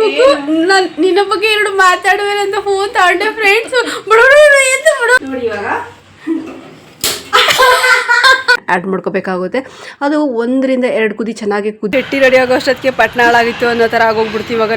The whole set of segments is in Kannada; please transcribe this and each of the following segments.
ಕುಕ್ಕು ನಾನ್ ನಿನ್ನ ಬಗ್ಗೆ ಎರಡು ಮಾತಾಡುವೆ ಅಂತ ಫೋನ್ ತಗೊಂಡೆ ಫ್ರೆಂಡ್ಸ್ ನೋಡಿ ಇವಾಗ. ಆ್ಯಡ್ ಮಾಡ್ಕೋಬೇಕಾಗುತ್ತೆ. ಅದು ಒಂದರಿಂದ ಎರಡು ಕುದಿ ಚೆನ್ನಾಗಿ ಕುದಿ ಎಟ್ಟಿ ರೆಡಿ ಆಗೋ ಅಷ್ಟೊತ್ತಿಗೆ ಪಟ್ನ ಹಾಳಾಗಿತ್ತು ಅನ್ನೋ ಥರ ಆಗೋಗ್ಬಿಡ್ತೀವಿ ಇವಾಗ.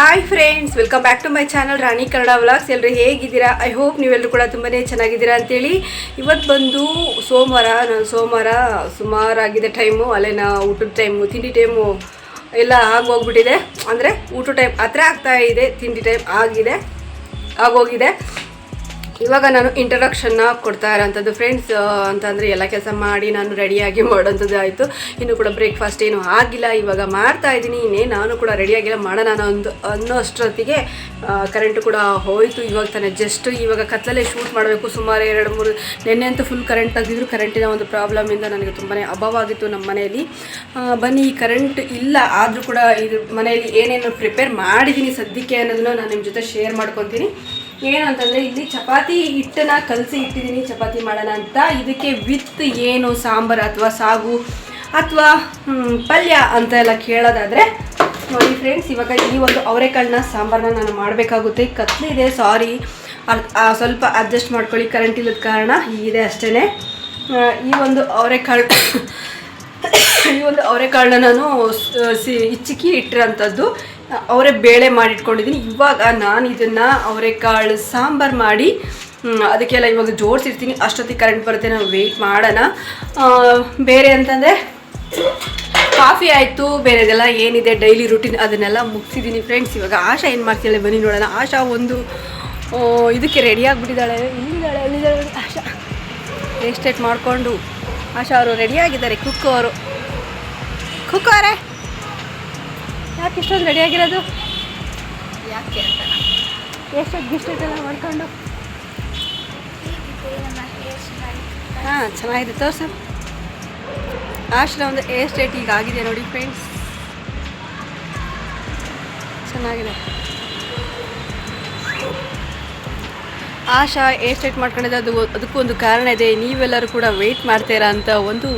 Hi friends welcome back to my channel Rani Kannada vlogs ಎಲ್ಲರೂ ಹೇಗಿದ್ದೀರಾ? ಐ ಹೋಪ್ ನೀವೆಲ್ಲರೂ ಕೂಡ ತುಂಬಾ ಚೆನ್ನಾಗಿದ್ದೀರಾ ಅಂತೇಳಿ. ಇವತ್ತು ಬಂದು ಸೋಮವಾರ, ನಾನು ಸೋಮವಾರ ಸುಮಾರಾಗಿದೆ ಟೈಮು ಅಲ್ಲೇ ನಾ ಊಟದ ಟೈಮು ತಿಂಡಿ ಟೈಮು ಎಲ್ಲ ಆಗೋಗ್ಬಿಟ್ಟಿದೆ. ಅಂದರೆ ಊಟ ಟೈಮ್ ಹತ್ರ ಆಗ್ತಾ ಇದೆ, ತಿಂಡಿ ಟೈಮ್ ಆಗಿದೆ, ಆಗೋಗಿದೆ. ಇವಾಗ ನಾನು ಇಂಟ್ರಡಕ್ಷನ್ನ ಕೊಡ್ತಾ ಇರೋಂಥದ್ದು. ಫ್ರೆಂಡ್ಸ್ ಅಂತಂದರೆ ಎಲ್ಲ ಕೆಲಸ ಮಾಡಿ ನಾನು ರೆಡಿಯಾಗಿ ಮಾಡೋಂಥದ್ದು ಆಯಿತು. ಇನ್ನು ಕೂಡ ಬ್ರೇಕ್ಫಾಸ್ಟ್ ಏನು ಆಗಿಲ್ಲ. ಇವಾಗ ಮಾಡ್ತಾ ಇದ್ದೀನಿ. ಇನ್ನೇ ನಾನು ಕೂಡ ರೆಡಿಯಾಗಿಲ್ಲ ಮಾಡೋಣ ನಾನು ಒಂದು ಅನ್ನೋ ಅಷ್ಟೊತ್ತಿಗೆ ಕರೆಂಟು ಕೂಡ ಹೋಯಿತು. ಇವಾಗ ತಾನೇ ಜಸ್ಟ್ ಇವಾಗ ಕತ್ತಲೇ ಶೂಟ್ ಮಾಡಬೇಕು. ಸುಮಾರು ಎರಡು, ಮೂರು, ನಿನ್ನೆ ಅಂತೂ ಫುಲ್ ಕರೆಂಟ್ ತೆಗೆದಿದ್ರು. ಕರೆಂಟಿನ ಒಂದು ಪ್ರಾಬ್ಲಮಿಂದ ನನಗೆ ತುಂಬಾ ಅಭಾವ ಆಗಿತ್ತು ನಮ್ಮ ಮನೆಯಲ್ಲಿ. ಬನ್ನಿ, ಈ ಕರೆಂಟ್ ಇಲ್ಲ. ಆದರೂ ಕೂಡ ಇದು ಮನೆಯಲ್ಲಿ ಏನೇನು ಪ್ರಿಪೇರ್ ಮಾಡಿದ್ದೀನಿ ಸದ್ಯಕ್ಕೆ ಅನ್ನೋದನ್ನ ನಾನು ನಿಮ್ಮ ಜೊತೆ ಶೇರ್ ಮಾಡ್ಕೊತೀನಿ. ಏನು ಅಂತಂದರೆ ಇಲ್ಲಿ ಚಪಾತಿ ಹಿಟ್ಟನ್ನ ಕಲಸಿ ಇಟ್ಟಿದ್ದೀನಿ, ಚಪಾತಿ ಮಾಡೋಣ ಅಂತ. ಇದಕ್ಕೆ ವಿತ್ ಏನು? ಸಾಂಬಾರು ಅಥವಾ ಸಾಗು ಅಥವಾ ಪಲ್ಯ ಅಂತ ಎಲ್ಲ ಕೇಳೋದಾದರೆ, ನೋಡಿ ಫ್ರೆಂಡ್ಸ್ ಇವಾಗ ಈ ಒಂದು ಅವರೆಕಾಳನ್ನ ಸಾಂಬಾರನ್ನ ನಾನು ಮಾಡಬೇಕಾಗುತ್ತೆ. ಕತ್ಲಿದೆ ಸಾರಿ ಸ್ವಲ್ಪ ಅಡ್ಜಸ್ಟ್ ಮಾಡ್ಕೊಳ್ಳಿ ಕರೆಂಟ್ ಇಲ್ಲದ ಕಾರಣ ಇದೆ ಅಷ್ಟೇ ಈ ಒಂದು ಅವರೆಕಾಳು, ಈ ಒಂದು ಅವರೆಕಾಳನ್ನ ನಾನು, ಸಿ ಇಚ್ಚಿಕ್ಕಿ ಇಟ್ಟಿರೋಂಥದ್ದು. ಅವರೇ ಬೇಳೆ ಮಾಡಿಟ್ಕೊಂಡಿದ್ದೀನಿ. ಇವಾಗ ನಾನು ಇದನ್ನು ಅವರೆಕಾಳು ಸಾಂಬಾರು ಮಾಡಿ ಅದಕ್ಕೆಲ್ಲ ಇವಾಗ ಜೋಡಿಸಿರ್ತೀನಿ. ಅಷ್ಟೊತ್ತಿಗೆ ಕರೆಂಟ್ ಬರುತ್ತೆ ನಾವು ವೆಯ್ಟ್ ಮಾಡೋಣ. ಬೇರೆ ಅಂತಂದರೆ ಕಾಫಿ ಆಯಿತು, ಬೇರೆದೆಲ್ಲ ಏನಿದೆ ಡೈಲಿ ರುಟೀನ್ ಅದನ್ನೆಲ್ಲ ಮುಗಿಸಿದ್ದೀನಿ ಫ್ರೆಂಡ್ಸ್ ಇವಾಗ ಆಶಾ ಏನು ಮಾಡ್ತಿದ್ದಾಳೆ ಬನ್ನಿ ನೋಡೋಣ. ಆಶಾ ಒಂದು ಇದಕ್ಕೆ ರೆಡಿ ಆಗಿಬಿಟ್ಟಿದ್ದಾಳೆ. ಇಲ್ಲಿದ್ದಾಳೆ ಎಲ್ಲಿದ್ದಾಳೆ ಆಶಾ. ಹೇರ್ ಸ್ಟ್ರೇಟ್ ಮಾಡಿಕೊಂಡು. ಆಶಾ ಅವರು ರೆಡಿಯಾಗಿದ್ದಾರೆ ಕುಕ್ಕು ಅವರು. ಕುಕ್ಕು ಅವರೇ. ಯಾಕೆ ಇಷ್ಟೊಂದು ರೆಡಿಯಾಗಿರೋದು ಯಾಕೆ ಗಿಸ್ಟ್ ಎಲ್ಲ ಮಾಡ್ಕೊಂಡು? ಹಾಂ ಚೆನ್ನಾಗಿದೆ. ಸರ್ ಆಶ್ರ ಒಂದು ಏರ್ ಸ್ಟೇಟ್ ಈಗ ಆಗಿದೆ ನೋಡಿ ಫ್ರೆಂಡ್ಸ್ ಚೆನ್ನಾಗಿದೆ. ಆಶಾ ಏರ್ ಸ್ಟೇಟ್ ಮಾಡ್ಕೊಂಡಿದ್ದೆ ಅದು ಅದಕ್ಕೂ ಒಂದು ಕಾರಣ ಇದೆ. ನೀವೆಲ್ಲರೂ ಕೂಡ ವೆಯ್ಟ್ ಮಾಡ್ತೀರಾ ಅಂತ ಒಂದು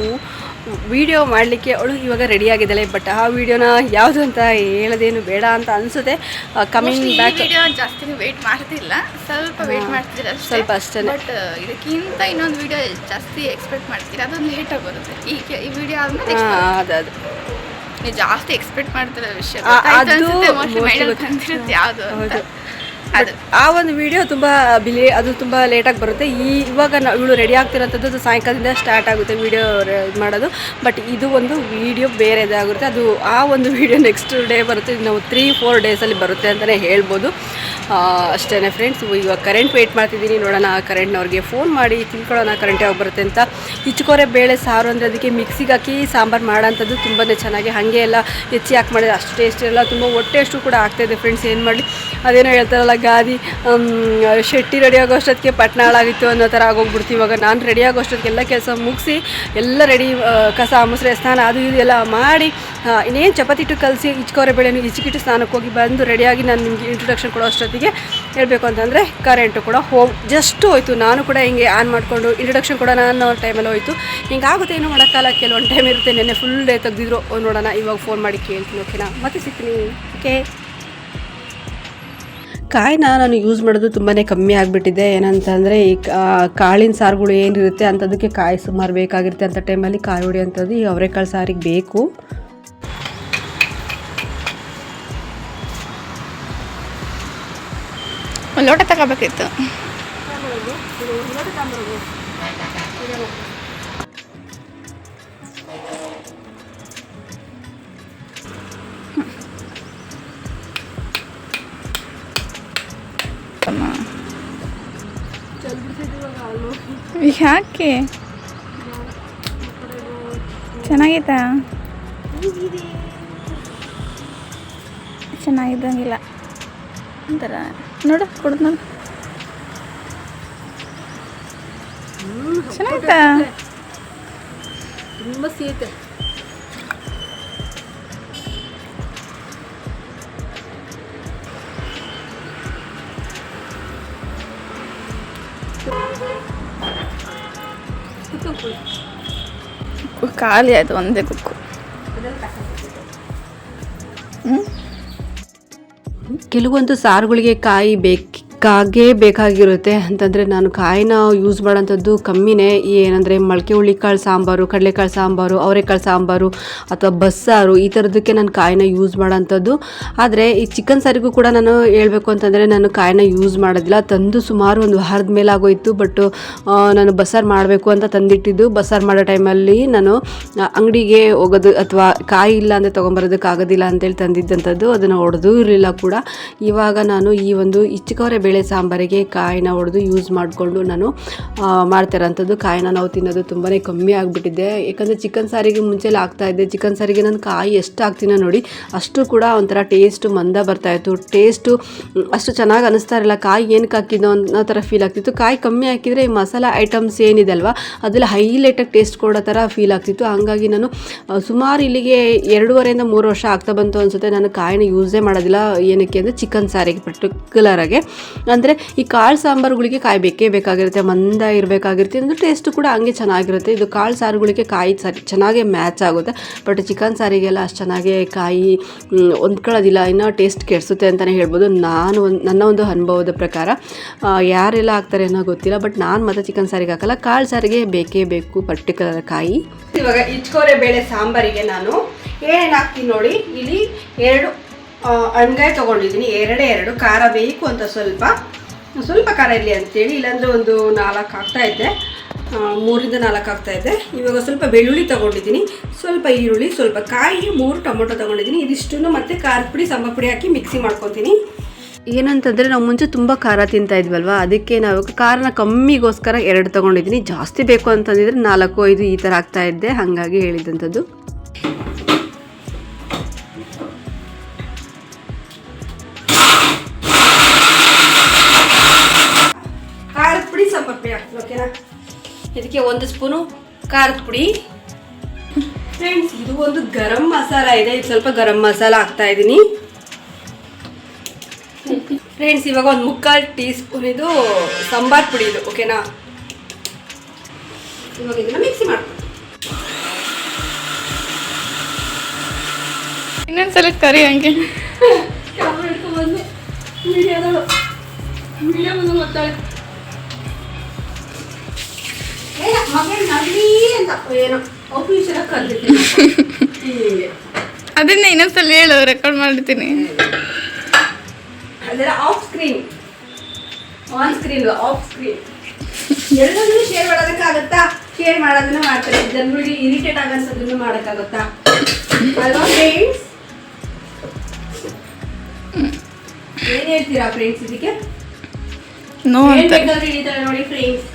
ವಿಡಿಯೋ ಮಾಡಲಿಕ್ಕೆ ಅವಳು ಇವಾಗ ರೆಡಿ ಆಗಿದ್ದಾಳೆ ಬಟ್ ಆ ವಿಡಿಯೋನ ಯಾವುದು ಅಂತ ಹೇಳೋದೇನು ಬೇಡ ಅಂತ ಅನಿಸುತ್ತೆ. ಕಮಿಂಗ್ ಬ್ಯಾಕ್ ಜಾಸ್ತಿ ವೇಟ್ ಮಾಡ್ತಿಲ್ಲ. ಸ್ವಲ್ಪ ವೇಟ್ ಮಾಡ್ತೀರಾ ಸ್ವಲ್ಪ ಅಷ್ಟೇ ಬಟ್ ಇದಕ್ಕಿಂತ ಇನ್ನೊಂದು ವಿಡಿಯೋ ಜಾಸ್ತಿ ಎಕ್ಸ್ಪೆಕ್ಟ್ ಮಾಡ್ತೀರಾ? ಅದು ಲೇಟ್ ಬರುತ್ತೆ ಈ ಕೆ- ಈ ವಿಡಿಯೋ ಆದ್ಮೇಲೆ ಅದು ಅದು. ಜಾಸ್ತಿ ಎಕ್ಸ್ಪೆಕ್ಟ್ ಮಾಡ್ತಿರೋ ವಿಷಯ ಯಾವುದು ಆ ಒಂದು ವಿಡಿಯೋ ತುಂಬ ಬಿಲಿ ಅದು ತುಂಬ ಲೇಟಾಗಿ ಬರುತ್ತೆ. ಈ ಇವಾಗ ನಾವು ಇವಳು ರೆಡಿ ಆಗ್ತಿರೋಂಥದ್ದು ಅದು ಸಾಯಂಕಾಲದಿಂದ ಸ್ಟಾರ್ಟ್ ಆಗುತ್ತೆ ವಿಡಿಯೋ ಇದು ಮಾಡೋದು. ಬಟ್ ಇದು ಒಂದು ವಿಡಿಯೋ ಬೇರೆದಾಗಿರುತ್ತೆ ಅದು ಆ ಒಂದು ವಿಡಿಯೋ ನೆಕ್ಸ್ಟ್ ಡೇ ಬರುತ್ತೆ. ನಾವು ತ್ರೀ ಫೋರ್ ಡೇಸಲ್ಲಿ ಬರುತ್ತೆ ಅಂತಲೇ ಹೇಳ್ಬೋದು. ಅಷ್ಟೇ ಫ್ರೆಂಡ್ಸ್ ಇವಾಗ ಕರೆಂಟ್ ವೆಯ್ಟ್ ಮಾಡ್ತಿದ್ದೀನಿ. ನೋಡೋಣ, ಆ ಕರೆಂಟ್ನವ್ರಿಗೆ ಫೋನ್ ಮಾಡಿ ತಿಳ್ಕೊಳ್ಳೋಣ ಕರೆಂಟ್ ಯಾವಾಗ ಬರುತ್ತೆ ಅಂತ. ಇಚ್ಕೋರೆ ಬೇಳೆ, ಸಾರು ಅಂದರೆ ಅದಕ್ಕೆ ಮಿಕ್ಸಿಗೆ ಹಾಕಿ ಸಾಂಬಾರು ಮಾಡೋಂಥದ್ದು ತುಂಬಾ ಚೆನ್ನಾಗಿ. ಹಾಗೆ ಎಲ್ಲ ಹೆಚ್ಚಿ ಹಾಕಿ ಮಾಡಿದ್ರೆ ಅಷ್ಟು ಟೇಸ್ಟ್ ಇರಲ್ಲ. ತುಂಬ ಹೊಟ್ಟೆ ಅಷ್ಟು ಕೂಡ ಆಗ್ತಾಯಿದೆ ಫ್ರೆಂಡ್ಸ್ ಏನು ಮಾಡಲಿ? ಅದೇನೋ ಹೇಳ್ತಾರಲ್ಲ ಗಾದಿ ಶೆಟ್ಟಿ ರೆಡಿ ಆಗೋ ಅಷ್ಟೊತ್ತಿಗೆ ಪಟ್ನ ಹಾಳಾಗಿತ್ತು ಅನ್ನೋ ಥರ ಆಗೋಗ್ಬಿಡ್ತು. ಇವಾಗ ನಾನು ರೆಡಿ ಆಗೋ ಅಷ್ಟೊತ್ತಿಗೆಲ್ಲ ಕೆಲಸ ಮುಗಿಸಿ, ಎಲ್ಲ ರೆಡಿ ಕಸ ಮುಸ್ರೆ, ಸ್ನಾನ ಅದು ಇದು ಎಲ್ಲ ಮಾಡಿ ಇನ್ನೇನು ಚಪಾತಿಟ್ಟು ಕಲಸಿ, ಇಚ್ಕೋರೆ ಬೆಳೆಯನ್ನು ಇಚ್ಚಿಕಿಟ್ಟು ಸ್ನಾನಕ್ಕೆ ಹೋಗಿ ಬಂದು ರೆಡಿಯಾಗಿ ನಾನು ನಿಮಗೆ ಇಂಟ್ರೊಡಕ್ಷನ್ ಕೊಡೋ ಅಷ್ಟೊತ್ತಿಗೆ ಹೇಳಬೇಕು ಅಂತಂದರೆ ಕರೆಂಟು ಕೂಡ ಹೋಮ್ ಜಸ್ಟ್ ಹೋಯಿತು. ನಾನು ಕೂಡ ಹಿಂಗೆ ಆನ್ ಮಾಡಿಕೊಂಡು ಇಂಟ್ರೊಡಕ್ಷನ್ ಕೂಡ ನಾನು ಟೈಮಲ್ಲಿ ಹೋಯ್ತು. ಹಿಂಗಾಗುತ್ತೆ ಏನು ಮಾಡೋಕ್ಕಲ್ಲ ಕೆಲವೊಂದು ಟೈಮ್ ಇರುತ್ತೆ, ನೆನ್ನೆ ಫುಲ್ ಡೇ ತೆಗೆದಿದ್ರು. ನೋಡೋಣ, ಇವಾಗ ಫೋನ್ ಮಾಡಿ ಕೇಳ್ತೀನಿ ಓಕೆನಾ ಮತ್ತೆ ಸಿಗ್ತೀನಿ. ಓಕೆ ಕಾಯಿನ ನಾನು ಯೂಸ್ ಮಾಡೋದು ತುಂಬಾ ಕಮ್ಮಿ ಆಗಿಬಿಟ್ಟಿದೆ. ಏನಂತಂದರೆ ಈ ಕಾಳಿನ ಸಾರುಗಳು ಏನಿರುತ್ತೆ ಅಂಥದ್ದಕ್ಕೆ ಕಾಯಿ ಸುಮಾರು ಬೇಕಾಗಿರುತ್ತೆ ಅಂಥ ಟೈಮಲ್ಲಿ ಕಾಯಿ ಹೊಡಿಯೋಂಥದ್ದು ಈ ಅವರೆಕಾಳು ಸಾರಿಗೆ ಬೇಕು. ಲೋಟ ತಗೋಬೇಕಿತ್ತು. ಯಾಕೆ? ಚೆನ್ನಾಗೈತಾ? ಚೆನ್ನಾಗಿದ್ದಂಗಿಲ್ಲ. ಒಂಥರ ನೋಡು ಕೊಡು ನೋಡು. ಚೆನ್ನಾಗಿತ್ತಾ ತುಂಬ ಖಾಲಿ ಆಯ್ತು ಒಂದೇ ಕುಕ್ಕು. ಕೆಲವೊಂದು ಸಾರುಗಳಿಗೆ ಕಾಯಿ ಬೇಕಾಗೇ ಬೇಕಾಗಿರುತ್ತೆ. ಅಂತಂದರೆ ನಾನು ಕಾಯಿನ ಯೂಸ್ ಮಾಡೋಂಥದ್ದು ಕಮ್ಮಿನೇ. ಏನಂದರೆ ಮೊಳಕೆ ಹುಳ್ಳಿಕಾಳು ಸಾಂಬಾರು, ಕಡಲೆಕಾಳು ಸಾಂಬಾರು, ಅವರೆಕಾಳು ಸಾಂಬಾರು ಅಥವಾ ಬಸ್ಸಾರು ಈ ಥರದಕ್ಕೆ ನಾನು ಕಾಯಿನ ಯೂಸ್ ಮಾಡೋಂಥದ್ದು ಆದರೆ ಈ ಚಿಕನ್ ಸಾರಿಗೂ ಕೂಡ ನಾನು ಹೇಳಬೇಕು ಅಂತಂದರೆ ನಾನು ಕಾಯಿನ ಯೂಸ್ ಮಾಡೋದಿಲ್ಲ. ತಂದು ಸುಮಾರು ಒಂದು ವಾರದ ಮೇಲೆ ಆಗೋಯಿತು ಬಟ್ ನಾನು ಬಸ್ಸಾರು ಮಾಡಬೇಕು ಅಂತ ತಂದಿಟ್ಟಿದ್ದು. ಬಸ್ಸಾರು ಮಾಡೋ ಟೈಮಲ್ಲಿ ನಾನು ಅಂಗಡಿಗೆ ಹೋಗೋದು ಅಥವಾ ಕಾಯಿ ಇಲ್ಲ ಅಂದರೆ ತೊಗೊಂಬರೋದಕ್ಕೆ ಆಗೋದಿಲ್ಲ ಅಂತೇಳಿ ತಂದಿದ್ದಂಥದ್ದು ಅದನ್ನು ಹೊಡೆದೂ ಇರಲಿಲ್ಲ ಕೂಡ. ಇವಾಗ ನಾನು ಈ ಒಂದು ಇಚ್ಚಿಕವರೆ ಬೇಳೆ ಸಾಂಬಾರಿಗೆ ಕಾಯಿನ ಹೊಡೆದು ಯೂಸ್ ಮಾಡಿಕೊಂಡು ನಾನು ಆ, ಮಾಡ್ತಾ ಇರೋಂಥದ್ದು ಕಾಯಿನ ನಾವು ತಿನ್ನೋದು ತುಂಬಾ ಕಮ್ಮಿ ಆಗಿಬಿಟ್ಟಿದ್ದೆ ಯಾಕಂದರೆ ಚಿಕನ್ ಸಾರಿಗೆ ಮುಂಚೆಲ್ಲ ಆಗ್ತಾಯಿದ್ದೆ ಚಿಕನ್ ಸಾರಿಗೆ ನಾನು ಕಾಯಿ ಎಷ್ಟು ಹಾಕ್ತೀನೋ ನೋಡಿ ಅಷ್ಟು ಕೂಡ ಒಂಥರ ಟೇಸ್ಟು ಮಂದ ಬರ್ತಾಯಿತ್ತು ಟೇಸ್ಟು ಅಷ್ಟು ಚೆನ್ನಾಗಿ ಅನ್ನಿಸ್ತಾ ಇರಲಿಲ್ಲ. ಕಾಯಿ ಏನಕ್ಕೆ ಹಾಕಿದ್ದು ಅನ್ನೋ ಥರ ಫೀಲ್ ಆಗ್ತಿತ್ತು. ಕಾಯಿ ಕಮ್ಮಿ ಹಾಕಿದರೆ ಈ ಮಸಾಲ ಐಟಮ್ಸ್ ಏನಿದೆ ಅಲ್ವಾ ಅದೆಲ್ಲ ಹೈಲೈಟಾಗಿ ಟೇಸ್ಟ್ ಕೊಡೋ ಥರ ಫೀಲ್ ಆಗ್ತಿತ್ತು. ಹಾಗಾಗಿ ನಾನು ಸುಮಾರು ಇಲ್ಲಿಗೆ ಎರಡೂವರೆಯಿಂದ ಮೂರು ವರ್ಷ ಆಗ್ತಾ ಬಂತು ಅನಿಸುತ್ತೆ. ನಾನು ಕಾಯಿನ ಯೂಸೇ ಮಾಡೋದಿಲ್ಲ. ಏನಕ್ಕೆ ಅಂದರೆ ಚಿಕನ್ ಸಾರಿಗೆ ಪರ್ಟಿಕ್ಯುಲರಾಗೆ ಅಂದರೆ ಈ ಕಾಳು ಸಾಂಬಾರುಗಳಿಗೆ ಕಾಯಿ ಬೇಕೇ ಬೇಕಾಗಿರುತ್ತೆ, ಮಂದ ಇರಬೇಕಾಗಿರುತ್ತೆ, ಅಂದರೆ ಟೇಸ್ಟು ಕೂಡ ಹಂಗೆ ಚೆನ್ನಾಗಿರುತ್ತೆ. ಇದು ಕಾಳು ಸಾರುಗಳಿಗೆ ಕಾಯಿ ಸರಿ ಚೆನ್ನಾಗೇ ಮ್ಯಾಚ್ ಆಗುತ್ತೆ. ಬಟ್ ಚಿಕನ್ ಸಾರಿಗೆಲ್ಲ ಅಷ್ಟು ಚೆನ್ನಾಗೇ ಕಾಯಿ ಹೊಂದ್ಕೊಳ್ಳೋದಿಲ್ಲ. ಇನ್ನೂ ಟೇಸ್ಟ್ ಕೆಡಿಸುತ್ತೆ ಅಂತಲೇ ಹೇಳ್ಬೋದು. ನಾನು ಒಂದು, ನನ್ನ ಒಂದು ಅನುಭವದ ಪ್ರಕಾರ ಯಾರೆಲ್ಲ ಹಾಕ್ತಾರೆ ಅನ್ನೋ ಗೊತ್ತಿಲ್ಲ. ಬಟ್ ನಾನು ಮತ್ತೆ ಚಿಕನ್ ಸಾರಿಗೆ ಹಾಕಲ್ಲ. ಕಾಳು ಸಾರಿಗೆ ಬೇಕೇ ಬೇಕು ಪರ್ಟಿಕ್ಯುಲರ್ ಕಾಯಿ. ಇವಾಗ ಇಚ್ಕೋರೆ ಬೇಳೆ ಸಾಂಬಾರಿಗೆ ನಾನು ಏನೇನು ಹಾಕ್ತೀನಿ ನೋಡಿ. ಇಲ್ಲಿ ಎರಡು ಅಣ್ಗಾಯಿ ತೊಗೊಂಡಿದ್ದೀನಿ. ಎರಡೇ ಎರಡು. ಖಾರ ಬೇಕು ಅಂತ ಸ್ವಲ್ಪ. ಸ್ವಲ್ಪ ಖಾರ ಇರಲಿ ಅಂತೇಳಿ ಇಲ್ಲಾಂದರೆ ಒಂದು ನಾಲ್ಕು ಆಗ್ತಾ ಇದ್ದೆ ಮೂರಿಂದ ನಾಲ್ಕು ಆಗ್ತಾ ಇದ್ದೆ ಇವಾಗ ಸ್ವಲ್ಪ ಬೆಳ್ಳುಳ್ಳಿ ತೊಗೊಂಡಿದ್ದೀನಿ. ಸ್ವಲ್ಪ ಈರುಳ್ಳಿ, ಸ್ವಲ್ಪ ಕಾಯಿ ಮೂರು ಟೊಮೊಟೊ ತೊಗೊಂಡಿದ್ದೀನಿ. ಇದಿಷ್ಟನ್ನು ಮತ್ತು ಖಾರದ ಪುಡಿ ಸಂಬ ಪುಡಿ ಹಾಕಿ ಮಿಕ್ಸಿ ಮಾಡ್ಕೊತೀನಿ. ಏನಂತಂದರೆ ನಾವು ಮುಂಚೆ ತುಂಬ ಖಾರ ತಿಂತಾ ಇದ್ವಲ್ವ? ಅದಕ್ಕೆ ನಾವು ಖಾರನ ಕಮ್ಮಿಗೋಸ್ಕರ ಎರಡು ತೊಗೊಂಡಿದ್ದೀನಿ. ಜಾಸ್ತಿ ಬೇಕು ಅಂತಂದಿದ್ರೆ ನಾಲ್ಕು, ಐದು ಈ ಥರ ಆಗ್ತಾ ಇದ್ದೆ ಹಾಗಾಗಿ ಹೇಳಿದಂಥದ್ದು. ಇದಕ್ಕೆ ಒಂದು ಸ್ಪೂನು ಖಾರದ ಪುಡಿ. ಫ್ರೆಂಡ್ಸ್ ಇದು ಒಂದು ಗರಂ ಮಸಾಲ ಇದೆ. ಇದು ಸ್ವಲ್ಪ ಗರಂ ಮಸಾಲ ಹಾಕ್ತಾ ಇದ್ದೀನಿ ಫ್ರೆಂಡ್ಸ್ ಇವಾಗ ಒಂದು ಮುಕ್ಕಾಲು ಟೀ ಸ್ಪೂನ್ ಇದು ಸಾಂಬಾರ್ ಪುಡಿ ಇದು ಓಕೆನಾ ಇವಾಗ ಇದನ್ನ ಮಿಕ್ಸ್ ಮಾಡ್ತೀನಿ ಇನ್ನೊಂದ್ಸಲ ಕರಿ ಹಂಗೆ. ಕ್ಯಾಮ್ರಾ ಹಿಡ್ಕೊಂಡ್ಬಂದು ಮೀಡಿಯಾದ ಮೀಡಿಯಾ ಬಂದು ಮಾತಾಡಿ ಅದನ್ನ ಇನ್ನೊಂದ್ಸಲ ಹೇಳು ರೆಕಾರ್ಡ್ ಮಾಡ್ತೀನಿ. Off screen on screen off screen ಎಲ್ಲದನ್ನು ಶೇರ್ ಮಾಡೋದಕ್ಕಾಗತ್ತಾ ಶೇರ್ ಮಾಡೋದನ್ನ ಮಾಡ್ತಾರೆ. ಜನಗಳಿಗೆ ಇರಿಟೇಟ್ ಆಗೋಂಥದ್ದನ್ನು ಮಾಡೋಕ್ಕಾಗತ್ತಾ? ಅಲ್ವಾ ಫ್ರೆಂಡ್ಸ್ ಏನ್ ಹೇಳ್ತೀರಾ ಫ್ರೆಂಡ್ಸ್ ಇದಕ್ಕೆ? ನೋಡಿ ಫ್ರೆಂಡ್ಸ್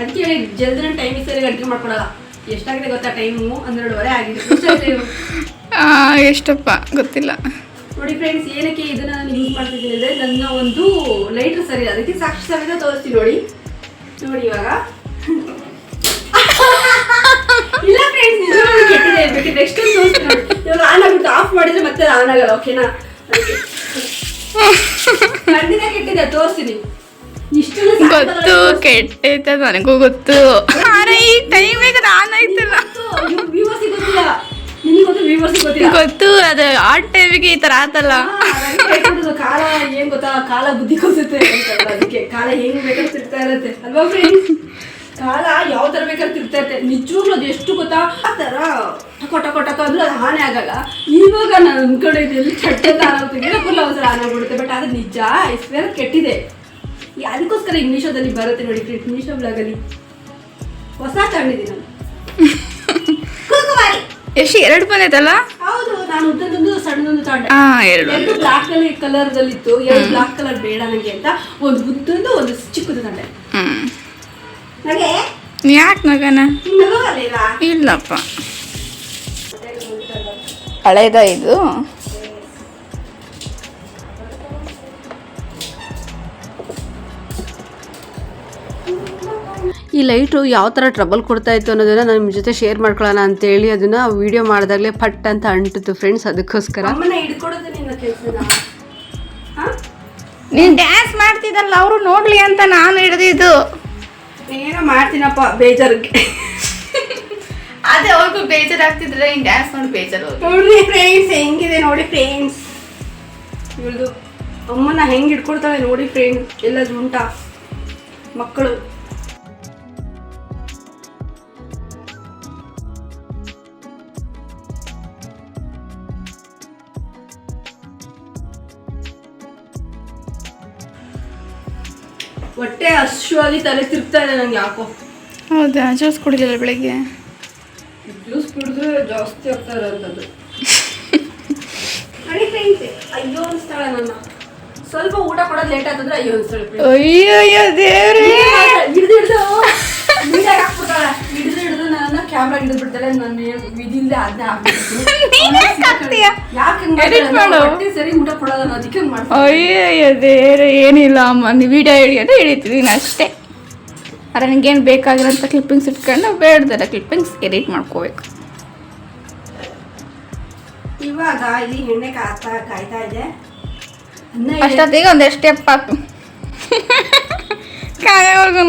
ಅದಕ್ಕೆ ಜಲ್ದಿನ ಟೈಮ್ ಸರಿಯಾಗಿ ಅಡುಗೆ ಮಾಡ್ಕೊಳಲ್ಲ. ಎಷ್ಟಾಗಿದೆ ಗೊತ್ತಾ ಟೈಮು ಹನ್ನೆರಡುವರೆ ಆಗಿದೆ. ಎಷ್ಟಪ್ಪ? ಗೊತ್ತಿಲ್ಲ. ನೋಡಿ ಫ್ರೆಂಡ್ಸ್ ಏನಕ್ಕೆ ಇದನ್ನ ನಾನು ಯೂಸ್ ಮಾಡ್ತಿದ್ದೀನಿ ಅಂದ್ರೆ ನನ್ನ ಒಂದು ಲೈಟರ್ ಸರಿ ಅದಕ್ಕೆ ಸಾಕ್ಷಿ ಸಮೇತ ತೋರಿಸ್ತೀನಿ ನೋಡಿ. ನೋಡಿ ಇವಾಗ. ಇಲ್ಲ ಫ್ರೆಂಡ್ಸ್ ನಿಜವಾಗ್ಲೂ ಕೆಟ್ಟಿದೆ. ಬೇಕಿದ್ರೆ ನೆಕ್ಸ್ಟ್ ತೋರಿಸ್ತೀನಿ ನೋಡಿ. ಇವಾಗ ಆನ್ ಆಗ್ಬಿಟ್ಟು ಆಫ್ ಮಾಡಿದ್ರೆ ಮತ್ತೆ ಆನ್ ಆಗಲ್ಲ ಓಕೆನಾ ಖಂಡಿತ ಕೆಟ್ಟಿದೆ ತೋರಿಸ್ತೀನಿ. ಗೊತ್ತು ಕೆಟ್ಟೈತೆ ನನಗೂ ಗೊತ್ತು. ಆದ್ರೆ ಈ ಟೈಮಿಗೆ ನಾನು ಆಯ್ತಲ್ಲ ಗೊತ್ತು ಅದು ಆ ಟೈಮಿಗೆ ಈ ತರ ಆತಲ್ಲ. ಕಾಲ ಏನ್ ಗೊತ್ತಾ? ಕಾಲ ಬುದ್ಧಿ ಕಲಿಸುತ್ತೆ ಅದಕ್ಕೆ. ಕಾಲ ಹೆಂಗ್ ಬೇಕಾದ್ರೆ ತಿರ್ತಾ ಇರುತ್ತೆ. ಅಲ್ವಾ ಫ್ರೆಂಡ್ಸ್ ಕಾಲ ಯಾವ ತರ ಬೇಕಾದ್ರೆ ತಿರ್ತಾ ಇರುತ್ತೆ. ನಿಜವಾಗ್ಲೂ ಅದು ಎಷ್ಟು ಗೊತ್ತಾ? ಆ ತರ ಕೊಟ್ಟ ಟಕ ಟಕ ಅಂದ್ರೆ ಅದು ಹಾನಿ ಆಗಲ್ಲ. ಇವಾಗ ನಾನು ಅನ್ಕೊಂಡಿದ್ದೆ ಎಲ್ಲಿ ಚಟ್ಟ ಆಗುತ್ತೆ ಫುಲ್ ಅವಸರ ಹಾನಿ ಆಗ್ಬಿಡುತ್ತೆ. ಬಟ್ ಅದು ನಿಜ ಇಸ್ಪೇರ್ ಕೆಟ್ಟಿದೆ. ಅದಕ್ಕೋಸ್ಕರ ಇಂಗ್ಲೀಷದಲ್ಲಿ ಬರುತ್ತೆ ನೋಡಿ ಫ್ರೆಂಡ್ಸ್ ಬ್ಲಾಗ್ ಅಲ್ಲಿ ಹೊಸ ತಗೊಂಡಿದ್ದೀನಿ ನಾನು. ಕುಕುಮಾರಿ. ಎಷ್ಟು ಎರಡು ಬಂದೈತಲ್ಲ ಹೌದು ನಾನು ಉದ್ದದೊಂದು ಸಣ್ಣದೊಂದು ತಗೊಂಡೆ. ಎರಡು ಎರಡು ಬ್ಲಾಕ್ ಕಲರ್ ಕಲರ್ ಇತ್ತು ಎರಡು ಬ್ಲಾಕ್ ಕಲರ್ ಬೇಡ ನನಗೆ ಅಂತ ಒಂದು ಉದ್ದೊಂದು ಒಂದು ಚಿಕ್ಕದು ತಂದೆ ಹ್ಮ್. ನನಗೆ ಯಾಕೆ ಮಗನ ಇಲ್ಲಪ್ಪ. ಹಳೇದ ಇದು? ಈ ಲೈಟು ಯಾವ ಥರ ಟ್ರಬಲ್ ಕೊಡ್ತಾ ಇತ್ತು ಅನ್ನೋದನ್ನ ನಾನು ನಿಮ್ಮ ಜೊತೆ ಶೇರ್ ಮಾಡ್ಕೊಳ್ಳೋಣ ಅಂತೇಳಿ ಅದನ್ನು ವಿಡಿಯೋ ಮಾಡಿದಾಗಲೇ ಪಟ್ ಅಂತ ಅಂಟಿತ್ತು ಫ್ರೆಂಡ್ಸ್ ಅದಕ್ಕೋಸ್ಕರ. ನೀನು ಡ್ಯಾನ್ಸ್ ಮಾಡ್ತಿದ್ದಲ್ಲ ಅವರು ನೋಡ್ಲಿ ಅಂತ ನಾನು ಹಿಡಿದಿದ್ದು. ಏನೋ ಮಾಡ್ತೀನಪ್ಪ ಬೇಜಾರಿಗೆ ಅದೇ ಅವ್ರಿಗೂ ಬೇಜಾರಾಗ್ತಿದ್ರೆ ಹಿಂಗೆ ಡ್ಯಾನ್ಸ್ ನೋಡಿ ಬೇಜಾರು. ನೋಡ್ರಿ ಫ್ರೆಂಡ್ಸ್ ಹೆಂಗಿದೆ ನೋಡಿ ಫ್ರೆಂಡ್ಸ್ ಇವಳ್ದು ಅಮ್ಮನ ಹೆಂಗೆ ಇಟ್ಕೊಡ್ತಾಳೆ ನೋಡಿ ಫ್ರೆಂಡ್ಸ್ ಎಲ್ಲದು ಉಂಟಾ? ಮಕ್ಕಳು. ಹೊಟ್ಟೆ ಹಸುವಾಗಿ ತಲೆ ತಿರುಗ್ತಾ ಇದೆ ನಂಗೆ ಯಾಕೋ. ಹೌದಾ? ಜ್ಯೂಸ್ ಕುಡಿಲಿಲ್ಲ ಬೆಳಿಗ್ಗೆ? ಜ್ಯೂಸ್ ಕುಡಿದ್ರೆ ಜಾಸ್ತಿ ಆಗ್ತಾ ಇರೋಂಥದ್ದು. ಅಯ್ಯೋ ಅನ್ಸ್ತಾಳೆ ನನ್ನ. ಸ್ವಲ್ಪ ಊಟ ಕೊಡೋದು ಲೇಟ್ ಆಗ್ತದ್ರೆ ಅಯ್ಯೋ ಅನ್ಸ್ತಾಳೆ. ಅಯ್ಯೋ ಅಯ್ಯೋ ದೇವ್ರಿ ಹಿಡಿದು ಹಿಡಿದು ಹಾಕ್ಬಿಡ್ತಾಳೆ ಹಿಡ್ದು ಕ್ಯಾಮ್ರಾ ಹಿಡಿದು ಬಿಡ್ತಾಳೆ ನನ್ನ ವಿಧಿಲ್ದೆ ಅದನ್ನೇ ಹಾಕ್ತೀಯ? ಯಾಕೆ ಸರಿ ಊಟ ಕೊಡೋದು ನಾನು ಅದಕ್ಕೆ ಅಯ್ಯೋ ದೇವ್ರೆ ಏನಿಲ್ಲ ಅಮ್ಮ. ನೀವು ವಿಡಿಯೋ ಹಿಡಿಯೋದು ಹಿಡಿತಿದ್ದೀನಿ ಅಷ್ಟೇ. ಅರೆ ನನಗೇನು ಬೇಕಾಗಿರೋಂಥ ಕ್ಲಿಪ್ಪಿಂಗ್ಸ್ ಇಟ್ಕೊಂಡು ಬೇಡ್ದಲ್ಲ ಕ್ಲಿಪ್ಪಿಂಗ್ಸ್ ಎಡಿಟ್ ಮಾಡ್ಕೋಬೇಕು. ಇವಾಗ ಇಲ್ಲಿ ಎಣ್ಣೆ ಕಾಯ್ತಾ ಕಾಯ್ತಾ ಇದೆ. ಅಷ್ಟೊತ್ತಿಗೆ ಒಂದೆಷ್ಟು ಸ್ಟೆಪ್ ಹಾಕು. ಕಾಯೋರ್ಗು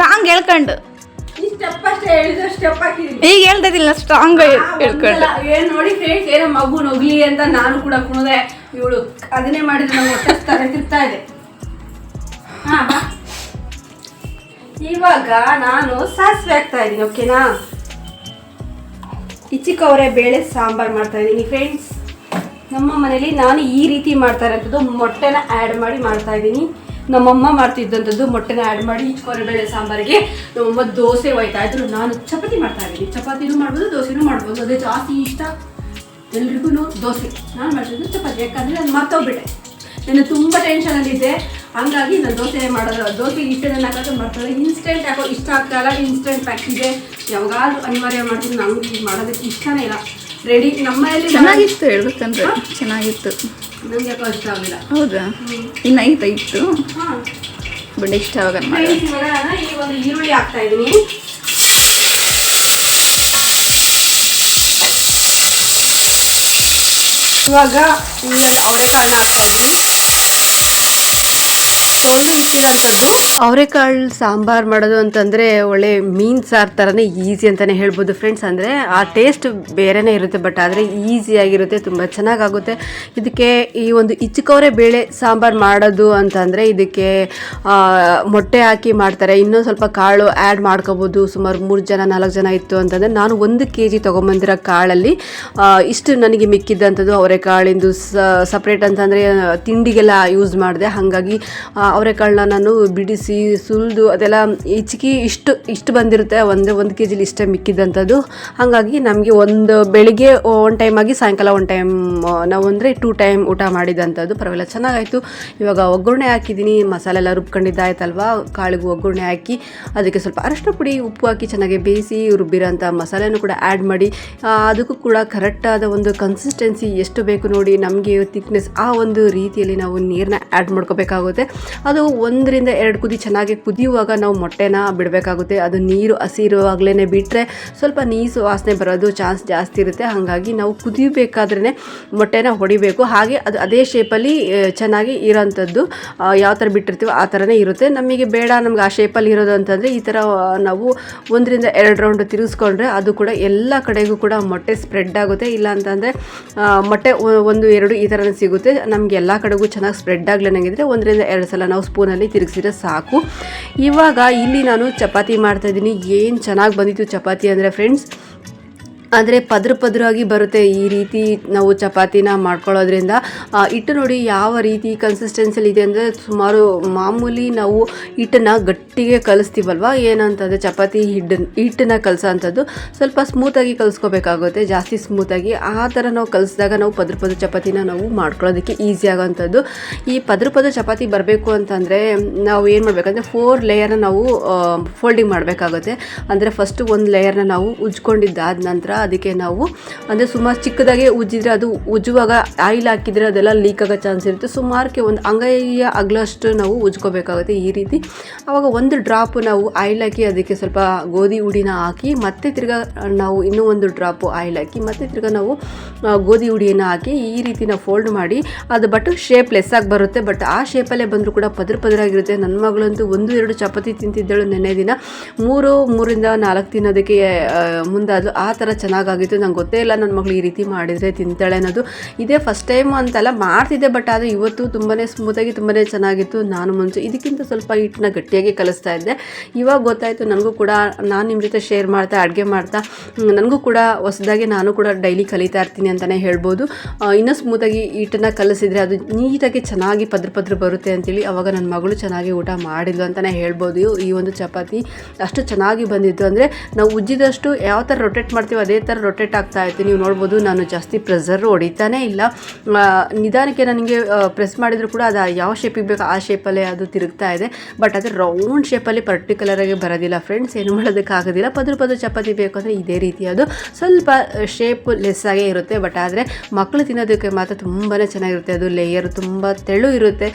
ಸಾಂಗ್ ಹೇಳ್ಕೊಂಡು. ಈಗ ಹೇಳ್ತಿದ್ದಿಲ್ಲ ಸ್ಟ್ರಾಂಗ್ ಹೇಳ್ಕೊಂಡು ಏನ್ ನೋಡಿ ಫ್ರೆಂಡ್ಸ್ ಏನೋ ಮಗು ನೊಗ್ಲಿ ಅಂತ ನಾನು ಕೂಡ ಕುಣದೆ. ಇವಳು ಅದನ್ನೇ ಮಾಡಿದ್ರೆ ನಂಗೆ ಹೊಟ್ಟೆ ತಲೆ ತಿರ್ತಾ ಇದೆ. ಇವಾಗ ನಾನು ಸಾಸಿವೆ ಹಾಕ್ತಾ ಇದ್ದೀನಿ ಓಕೆನಾ ಇಚ್ಚಿಕವರೆ ಬೇಳೆ ಸಾಂಬಾರ್ ಮಾಡ್ತಾ ಇದ್ದೀನಿ ಫ್ರೆಂಡ್ಸ್ ನಮ್ಮ ಮನೇಲಿ ನಾನು ಈ ರೀತಿ ಮಾಡ್ತಾ ಇರೋಂಥದ್ದು ಮೊಟ್ಟೆನ ಆ್ಯಡ್ ಮಾಡಿ ಮಾಡ್ತಾ ಇದ್ದೀನಿ. ನಮ್ಮಮ್ಮ ಮಾಡ್ತಿದ್ದಂಥದ್ದು ಮೊಟ್ಟೆನ ಆ್ಯಡ್ ಮಾಡಿ ಇಚ್ಚಿಕವರೆ ಬೇಳೆ ಸಾಂಬಾರಿಗೆ ನಮ್ಮಮ್ಮ ದೋಸೆ ಹೋಯ್ತಾ ಇದ್ರು. ನಾನು ಚಪಾತಿ ಮಾಡ್ತಾ ಇದ್ದೀನಿ. ಚಪಾತಿನೂ ಮಾಡ್ಬೋದು, ದೋಸೆನೂ ಮಾಡ್ಬೋದು. ಅದೇ ಜಾಸ್ತಿ ಇಷ್ಟ. ಎಲ್ರಿಗೂ ದೋಸೆ. ನಾನು ಮಾಡಿಸಿದ್ದು ಚಪಾತಿ. ಯಾಕಂದರೆ ನಾನು ಮರ್ತೋಗ್ಬಿಟ್ಟೆ. ನಾನು ತುಂಬ ಟೆನ್ಷನಲ್ಲಿದ್ದೆ ಹಂಗಾಗಿ ನಾನು ದೋಸೆ ಮಾಡೋದು, ದೋಸೆ ಇಷ್ಟ ನನ್ನ ಹಾಕೋದು ಮಾಡ್ತಾರೆ ಇನ್ಸ್ಟೆಂಟ್ ಯಾಕೋ ಇಷ್ಟ ಆಗ್ತಾಯಿಲ್ಲ ಇನ್ಸ್ಟೆಂಟ್ ಇದೆ. ಯಾವಾಗಾದ್ರೂ ಅನಿವಾರ್ಯ ಮಾಡ್ತೀನಿ. ಇದು ಮಾಡೋದಕ್ಕೆ ಇಷ್ಟನೇ ಇಲ್ಲ. ರೆಡಿ ನಮ್ಮಲ್ಲಿ ಚೆನ್ನಾಗಿತ್ತು ಹೇಳ್ಬೇಕಂದ್ರೆ. ಚೆನ್ನಾಗಿತ್ತು. ನಂಗೆ ಯಾಕೋ ಇಷ್ಟ ಆಗಿಲ್ಲ ಹೌದಾ? ಇನ್ನು ಐತ ಇತ್ತು ಬಟ್ ಇಷ್ಟ ಇವಾಗ ನಾನು ಈ ಒಂದು ಈರುಳ್ಳಿ ಹಾಕ್ತಾ ಇದ್ದೀನಿ. ಇವಾಗ ಅವರೆಕಾಳನ್ನ ಹಾಕ್ತಾ ಇದ್ದೀನಿ. ತೊಳೆದು ಇಟ್ಟಿರೋಂಥದ್ದು ಅವರೆಕಾಳು ಸಾಂಬಾರು ಮಾಡೋದು ಅಂತಂದರೆ ಒಳ್ಳೆ ಮೀನು ಸಾರು ಥರನೇ ಈಸಿ ಅಂತಲೇ ಹೇಳ್ಬೋದು ಫ್ರೆಂಡ್ಸ್. ಅಂದರೆ ಆ ಟೇಸ್ಟ್ ಬೇರೆನೇ ಇರುತ್ತೆ, ಬಟ್ ಆದರೆ ಈಸಿಯಾಗಿರುತ್ತೆ ತುಂಬ ಚೆನ್ನಾಗಾಗುತ್ತೆ. ಇದಕ್ಕೆ ಈ ಒಂದು ಇಚ್ಚಕವರೆ ಬೇಳೆ ಸಾಂಬಾರು ಮಾಡೋದು ಅಂತಂದರೆ ಇದಕ್ಕೆ ಮೊಟ್ಟೆ ಹಾಕಿ ಮಾಡ್ತಾರೆ. ಇನ್ನೊಂದು ಸ್ವಲ್ಪ ಕಾಳು ಆ್ಯಡ್ ಮಾಡ್ಕೋಬೋದು. ಸುಮಾರು ಮೂರು ಜನ, ನಾಲ್ಕು ಜನ ಇತ್ತು ಅಂತಂದರೆ ನಾನು ಒಂದು ಕೆ ಜಿ ತೊಗೊಂಬಂದಿರೋ ಕಾಳಲ್ಲಿ ಇಷ್ಟು ನನಗೆ ಮಿಕ್ಕಿದ್ದಂಥದ್ದು ಅವರೆಕಾಳಿಂದು ಸಪ್ರೇಟ್ ಅಂತಂದರೆ, ತಿಂಡಿಗೆಲ್ಲ ಯೂಸ್ ಮಾಡಿದೆ. ಹಾಗಾಗಿ ಅವರೆಕಾಳನ್ನ ನಾನು ಬಿಡಿಸಿ, ಸುಲಿದು ಅದೆಲ್ಲ ಹೆಚ್ಚಿಗೆ ಇಷ್ಟು ಇಷ್ಟು ಬಂದಿರುತ್ತೆ. ಒಂದು ಒಂದು ಕೆ ಜಿಲಿ ಇಷ್ಟೇ ಮಿಕ್ಕಿದ್ದಂಥದ್ದು ಹಾಗಾಗಿ ನಮಗೆ ಒಂದು ಬೆಳಿಗ್ಗೆ ಒನ್ ಟೈಮ್ ಆಗಿ ಸಾಯಂಕಾಲ ಒನ್ ಟೈಮ್ ನಾವು ಅಂದರೆ ಟೂ ಟೈಮ್ ಊಟ ಮಾಡಿದಂಥದ್ದು. ಪರವಾಗಿಲ್ಲ, ಚೆನ್ನಾಗಾಯಿತು. ಇವಾಗ ಒಗ್ಗರಣೆ ಹಾಕಿದ್ದೀನಿ. ಮಸಾಲೆ ಎಲ್ಲ ರುಬ್ಕೊಂಡಿದ್ದಾಯ್ತಲ್ವಾ ಕಾಳಿಗೂ ಒಗ್ಗರಣೆ ಹಾಕಿ ಅದಕ್ಕೆ ಸ್ವಲ್ಪ ಅರಶಿನ ಪುಡಿ, ಉಪ್ಪು ಹಾಕಿ ಚೆನ್ನಾಗಿ ಬೇಯಿಸಿ ರುಬ್ಬಿರೋಂಥ ಮಸಾಲೆನೂ ಕೂಡ ಆ್ಯಡ್ ಮಾಡಿ. ಅದಕ್ಕೂ ಕೂಡ ಕರೆಕ್ಟಾದ ಒಂದು ಕನ್ಸಿಸ್ಟೆನ್ಸಿ ಎಷ್ಟು ಬೇಕು ನೋಡಿ ನಮಗೆ ಥಿಕ್ನೆಸ್ ಆ ಒಂದು ರೀತಿಯಲ್ಲಿ ನಾವು ನೀರನ್ನ ಆ್ಯಡ್ ಮಾಡ್ಕೋಬೇಕಾಗುತ್ತೆ. ಅದು ಒಂದರಿಂದ ಎರಡು ಕುದಿ ಚೆನ್ನಾಗಿ ಕುದಿಯುವಾಗ ನಾವು ಮೊಟ್ಟೆನ ಬಿಡಬೇಕಾಗುತ್ತೆ. ಅದು ನೀರು ಹಸಿರುವಾಗಲೇ ಬಿಟ್ಟರೆ ಸ್ವಲ್ಪ ನೀಸು ವಾಸನೆ ಬರೋದು ಚಾನ್ಸ್ ಜಾಸ್ತಿ ಇರುತ್ತೆ. ಹಾಗಾಗಿ ನಾವು ಕುದಿಯಬೇಕಾದ್ರೇ ಮೊಟ್ಟೆನ ಹೊಡಿಬೇಕು. ಹಾಗೆ ಅದು ಅದೇ ಶೇಪಲ್ಲಿ ಚೆನ್ನಾಗಿ ಇರೋಂಥದ್ದು. ಯಾವ ಥರ ಬಿಟ್ಟಿರ್ತೀವೋ ಆ ಥರನೇ ಇರುತ್ತೆ. ನಮಗೆ ಬೇಡ ನಮ್ಗೆ ಆ ಶೇಪಲ್ಲಿ ಇರೋದು ಅಂತಂದರೆ ಈ ಥರ ನಾವು ಒಂದರಿಂದ ಎರಡು ರೌಂಡ್ ತಿರುಗಿಸ್ಕೊಂಡ್ರೆ ಅದು ಕೂಡ ಎಲ್ಲ ಕಡೆಗೂ ಕೂಡ ಮೊಟ್ಟೆ ಸ್ಪ್ರೆಡ್ ಆಗುತ್ತೆ. ಇಲ್ಲ ಅಂತಂದರೆ ಮೊಟ್ಟೆ ಒಂದು, ಎರಡು ಈ ಥರನೇ ಸಿಗುತ್ತೆ. ನಮಗೆ ಎಲ್ಲ ಕಡೆಗೂ ಚೆನ್ನಾಗಿ ಸ್ಪ್ರೆಡ್ ಆಗಲೇನಾಗಿದ್ರೆ ಒಂದರಿಂದ ಎರಡು ಸಲ ನಾವು ಸ್ಪೂನಲ್ಲಿ ತಿರುಗಿಸಿದ್ರೆ ಸಾಕು. ಇವಾಗ ಇಲ್ಲಿ ನಾನು ಚಪಾತಿ ಮಾಡ್ತಾಯಿದ್ದೀನಿ ಏನು ಚೆನ್ನಾಗಿ ಬಂದಿತ್ತು ಚಪಾತಿ ಅಂದರೆ ಫ್ರೆಂಡ್ಸ್ ಆದರೆ ಪದ್ರ ಪದ್ರಾಗಿ ಬರುತ್ತೆ ಈ ರೀತಿ ನಾವು ಚಪಾತಿನ ಮಾಡ್ಕೊಳ್ಳೋದ್ರಿಂದ. ಹಿಟ್ಟು ನೋಡಿ ಯಾವ ರೀತಿ ಕನ್ಸಿಸ್ಟೆನ್ಸಿಲಿ ಇದೆ ಅಂದರೆ ಸುಮಾರು ಮಾಮೂಲಿ ನಾವು ಹಿಟ್ಟನ್ನು ಗಟ್ಟಿಗೆ ಕಲಿಸ್ತೀವಲ್ವ? ಏನಂತಂದರೆ ಚಪಾತಿ ಹಿಟ್ಟನ್ನ ಕಲಿಸೋ ಅಂಥದ್ದು ಸ್ವಲ್ಪ ಸ್ಮೂತಾಗಿ ಕಲಿಸ್ಕೋಬೇಕಾಗುತ್ತೆ, ಜಾಸ್ತಿ ಸ್ಮೂತಾಗಿ ಆ ಥರ ನಾವು ಕಲಿಸಿದಾಗ ನಾವು ಪದ್ರ ಪದ್ರ ಚಪಾತಿನ ನಾವು ಮಾಡ್ಕೊಳ್ಳೋದಕ್ಕೆ ಈಸಿ ಆಗೋವಂಥದ್ದು ಈ ಪದ್ರ ಪದ್ರ ಚಪಾತಿ ಬರಬೇಕು ಅಂತಂದರೆ ನಾವು ಏನು ಮಾಡಬೇಕಂದ್ರೆ ಫೋರ್ ಲೇಯರ್ನ ನಾವು ಫೋಲ್ಡಿಂಗ್ ಮಾಡಬೇಕಾಗುತ್ತೆ. ಅಂದರೆ ಫಸ್ಟು ಒಂದು ಲೇಯರ್ನ ನಾವು ಉಜ್ಕೊಂಡಿದ್ದಾದ ನಂತರ ಅದಕ್ಕೆ ನಾವು, ಅಂದರೆ ಸುಮಾರು ಚಿಕ್ಕದಾಗೆ ಉಜ್ಜಿದ್ರೆ ಅದು ಉಜ್ಜುವಾಗ ಆಯಿಲ್ ಹಾಕಿದರೆ ಅದೆಲ್ಲ ಲೀಕ್ ಆಗೋ ಚಾನ್ಸ್ ಇರುತ್ತೆ. ಸುಮಾರಕ್ಕೆ ಒಂದು ಅಂಗೈಯ ಅಗ್ಲಷ್ಟು ನಾವು ಉಜ್ಕೋಬೇಕಾಗುತ್ತೆ ಈ ರೀತಿ. ಆವಾಗ ಒಂದು ಡ್ರಾಪ್ ನಾವು ಆಯಿಲ್ ಹಾಕಿ ಅದಕ್ಕೆ ಸ್ವಲ್ಪ ಗೋಧಿ ಹುಡಿನ ಹಾಕಿ, ಮತ್ತೆ ತಿರ್ಗಾ ನಾವು ಇನ್ನೂ ಒಂದು ಡ್ರಾಪು ಆಯಿಲ್ ಹಾಕಿ, ಮತ್ತೆ ತಿರ್ಗಾ ನಾವು ಗೋಧಿ ಹುಡಿಯನ್ನು ಹಾಕಿ ಈ ರೀತಿ ನಾವು ಫೋಲ್ಡ್ ಮಾಡಿ, ಅದು ಬಟ್ ಶೇಪ್ ಲೆಸ್ ಆಗಿ ಬರುತ್ತೆ. ಬಟ್ ಆ ಶೇಪಲ್ಲೇ ಬಂದರೂ ಕೂಡ ಪದರ ಪದರಾಗಿರುತ್ತೆ ನನ್ನ ಮಗಳಂತೂ ಒಂದು ಎರಡು ಚಪಾತಿ ತಿಂತಿದ್ದಳು ನೆನ್ನೆ ದಿನ. ಮೂರು, ಮೂರಿಂದ ನಾಲ್ಕು ತಿನ್ನೋದಕ್ಕೆ ಮುಂದಾದ್ಲು ಆ ಥರ ಚೆನ್ನಾಗಾಗಿತ್ತು, ನಂಗೆ ಗೊತ್ತೇ ಇಲ್ಲ ನನ್ನ ಮಗಳು ಈ ರೀತಿ ಮಾಡಿದರೆ ತಿಂತಾಳೆ ಅನ್ನೋದು. ಇದೇ ಫಸ್ಟ್ ಟೈಮ್ ಅಂತಲ್ಲ ಮಾಡ್ತಿದ್ದೆ ಬಟ್ ಆದರೆ ಇವತ್ತು ತುಂಬಾ ಸ್ಮೂತಾಗಿ ತುಂಬಾ ಚೆನ್ನಾಗಿತ್ತು, ನಾನು ಮುಂಚೆ ಇದಕ್ಕಿಂತ ಸ್ವಲ್ಪ ಹಿಟ್ಟನ್ನ ಗಟ್ಟಿಯಾಗಿ ಕಲಿಸ್ತಾ ಇದ್ದೆ. ಇವಾಗ ಗೊತ್ತಾಯಿತು ನನಗೂ ಕೂಡ ನಾನು ನಿಮ್ಮ ಜೊತೆ ಶೇರ್ ಮಾಡ್ತಾ, ಅಡುಗೆ ಮಾಡ್ತಾ ನನಗೂ ಕೂಡ ಹೊಸದಾಗಿ ನಾನು ಕೂಡ ಡೈಲಿ ಕಲಿತಾ ಇರ್ತೀನಿ ಅಂತಲೇ ಹೇಳ್ಬೋದು. ಇನ್ನೂ ಸ್ಮೂತಾಗಿ ಹಿಟ್ಟನ್ನು ಕಲಿಸಿದರೆ ಅದು ನೀಟಾಗಿ ಚೆನ್ನಾಗಿ ಪದ್ರ ಪದ್ರ ಬರುತ್ತೆ ಅಂತೇಳಿ ಅವಾಗ ನನ್ನ ಮಗಳು ಚೆನ್ನಾಗಿ ಊಟ ಮಾಡಿದ್ಲು ಅಂತಲೇ ಹೇಳ್ಬೋದು. ಈ ಒಂದು ಚಪಾತಿ ಅಷ್ಟು ಚೆನ್ನಾಗಿ ಬಂದಿತ್ತು ಅಂದರೆ ನಾವು ಉಜ್ಜಿದಷ್ಟು ಯಾವ ಥರ ರೊಟೇಟ್ ಮಾಡ್ತೀವಿ ಅದೇ ಥರ ರೊಟೇಟ್ ಆಗ್ತಾ ಇತ್ತು ನೀವು ನೋಡ್ಬೋದು ನಾನು ಜಾಸ್ತಿ ಪ್ರೆಸರ್ ಹೊಡಿತಾನೇ ಇಲ್ಲ. ನಿಧಾನಕ್ಕೆ ನನಗೆ ಪ್ರೆಸ್ ಮಾಡಿದರೂ ಕೂಡ ಅದು ಯಾವ ಶೇಪಿಗೆ ಬೇಕು ಆ ಶೇಪಲ್ಲೇ ಅದು ತಿರುಗ್ತಾ ಇದೆ. ಬಟ್ ಅದು ರೌಂಡ್ ಶೇಪಲ್ಲಿ ಪರ್ಟಿಕ್ಯುಲರಾಗಿ ಬರೋದಿಲ್ಲ ಫ್ರೆಂಡ್ಸ್ ಏನು ಮಾಡೋದಕ್ಕಾಗೋದಿಲ್ಲ ಪದ್ರ ಪದ್ರ ಚಪಾತಿ ಬೇಕು ಅಂದರೆ ಇದೇ ರೀತಿ ಅದು. ಸ್ವಲ್ಪ ಶೇಪ್ ಲೆಸ್ ಆಗೇ ಇರುತ್ತೆ ಬಟ್ ಆದರೆ ಮಕ್ಕಳು ತಿನ್ನೋದಕ್ಕೆ ಮಾತ್ರ ತುಂಬಾ ಚೆನ್ನಾಗಿರುತ್ತೆ. ಅದು ಲೇಯರ್ ತುಂಬ ತೆಳು ಇರುತ್ತೆ.